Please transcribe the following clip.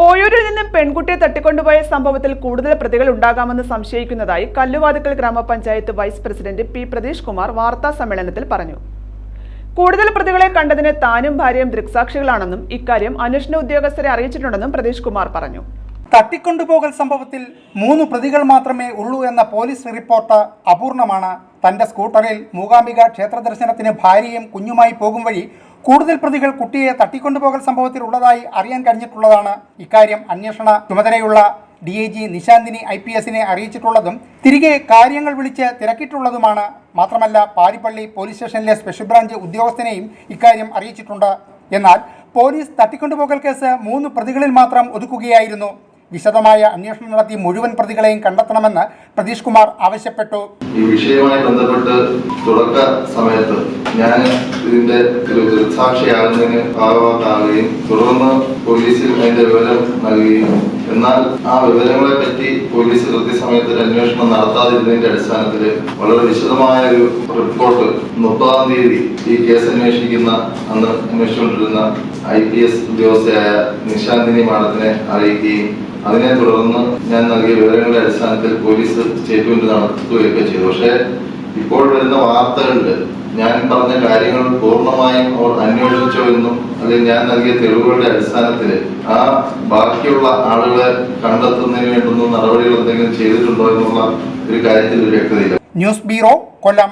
ഓയൂരിൽ നിന്നും പെൺകുട്ടിയെ തട്ടിക്കൊണ്ടുപോയ സംഭവത്തിൽ കൂടുതൽ പ്രതികൾ ഉണ്ടാകാമെന്ന് സംശയിക്കുന്നതായി കല്ലുവാതുക്കൽ ഗ്രാമപഞ്ചായത്ത് vice president P Pratheesh Kumar വാർത്താ സമ്മേളനത്തിൽ പറഞ്ഞു. കൂടുതൽ പ്രതികളെ കണ്ടതിന് താനും ഭാര്യയും ദൃക്സാക്ഷികളാണെന്നും ഇക്കാര്യം അന്വേഷണ ഉദ്യോഗസ്ഥരെ അറിയിച്ചിട്ടുണ്ടെന്നും പ്രതീഷ് കുമാർ പറഞ്ഞു. തട്ടിക്കൊണ്ടുപോകൽ സംഭവത്തിൽ മൂന്ന് പ്രതികൾ മാത്രമേ ഉള്ളൂ എന്ന പോലീസ് റിപ്പോർട്ട് അപൂർണമാണ്. തന്റെ സ്കൂട്ടറിൽ മൂകാംബിക ക്ഷേത്ര ദർശനത്തിന് ഭാര്യയും കുഞ്ഞുമായി പോകും വഴി കൂടുതൽ പ്രതികൾ കുട്ടിയെ തട്ടിക്കൊണ്ടുപോകൽ സംഭവത്തിൽ ഉള്ളതായി അറിയാൻ കഴിഞ്ഞിട്ടുള്ളതാണ് ഇക്കാര്യം അന്വേഷണ ചുമതലയുള്ള D I G Nishanthini I P എസിനെ അറിയിച്ചിട്ടുള്ളതും തിരികെ കാര്യങ്ങൾ വിളിച്ച് തിരക്കിയിട്ടുള്ളതുമാണ്. മാത്രമല്ല പാരിപ്പള്ളി പോലീസ് സ്റ്റേഷനിലെ സ്പെഷ്യൽ ബ്രാഞ്ച് ഉദ്യോഗസ്ഥനെയും ഇക്കാര്യം അറിയിച്ചിട്ടുണ്ട്. എന്നാൽ പോലീസ് തട്ടിക്കൊണ്ടുപോകൽ കേസ് മൂന്ന് പ്രതികളിൽ മാത്രം ഒതുക്കുകയായിരുന്നു. വിശദമായ അന്വേഷണം നടത്തി മുഴുവൻ പ്രതികളെയും കണ്ടെത്തണമെന്ന് പ്രതീഷ് കുമാർ ആവശ്യപ്പെട്ടു. ഈ വിഷയവുമായി ബന്ധപ്പെട്ട് തുടക്ക സമയത്ത് ഞാൻ ഇതിന്റെ ഒരു ദൃക്സാക്ഷിയാകുന്നതിന് ഭാഗമാക്കുകയും തുടർന്ന് പോലീസിൽ അതിന്റെ വിവരം നൽകുകയും എന്നാൽ ആ വിവരങ്ങളെ പറ്റി പോലീസ് കൃത്യസമയത്ത് അന്വേഷണം നടത്താതിരുന്നതിന്റെ അടിസ്ഥാനത്തിൽ വളരെ വിശദമായ ഒരു റിപ്പോർട്ട് മുപ്പതാം തീയതി ഈ കേസ് അന്വേഷിക്കുന്ന അന്ന് അന്വേഷിച്ചുകൊണ്ടിരുന്ന ഐ പി എസ് ഉദ്യോഗസ്ഥയായ നിശാന്തിനി മാഡത്തിനെ അറിയിക്കുകയും അതിനെ തുടർന്ന് ഞാൻ നൽകിയ വിവരങ്ങളുടെ അടിസ്ഥാനത്തിൽ പോലീസ് സ്റ്റേറ്റ്മെന്റ് നടത്തുകയൊക്കെ ചെയ്തു. പക്ഷേ ഇപ്പോൾ വരുന്ന വാർത്തകളിൽ ഞാൻ പറഞ്ഞ കാര്യങ്ങൾ പൂർണമായും അവർ അന്വേഷിച്ചോ എന്നും അല്ലെങ്കിൽ ഞാൻ നൽകിയ തെളിവുകളുടെ അടിസ്ഥാനത്തിൽ ആ ബാക്കിയുള്ള ആളുകളെ കണ്ടെത്തുന്നതിന് വേണ്ടുന്ന നടപടികൾ എന്തെങ്കിലും ചെയ്തിട്ടുണ്ടോ എന്നുള്ള ഒരു കാര്യത്തിൽ ഒരു വ്യക്തതയില്ല. News bureau Kollam.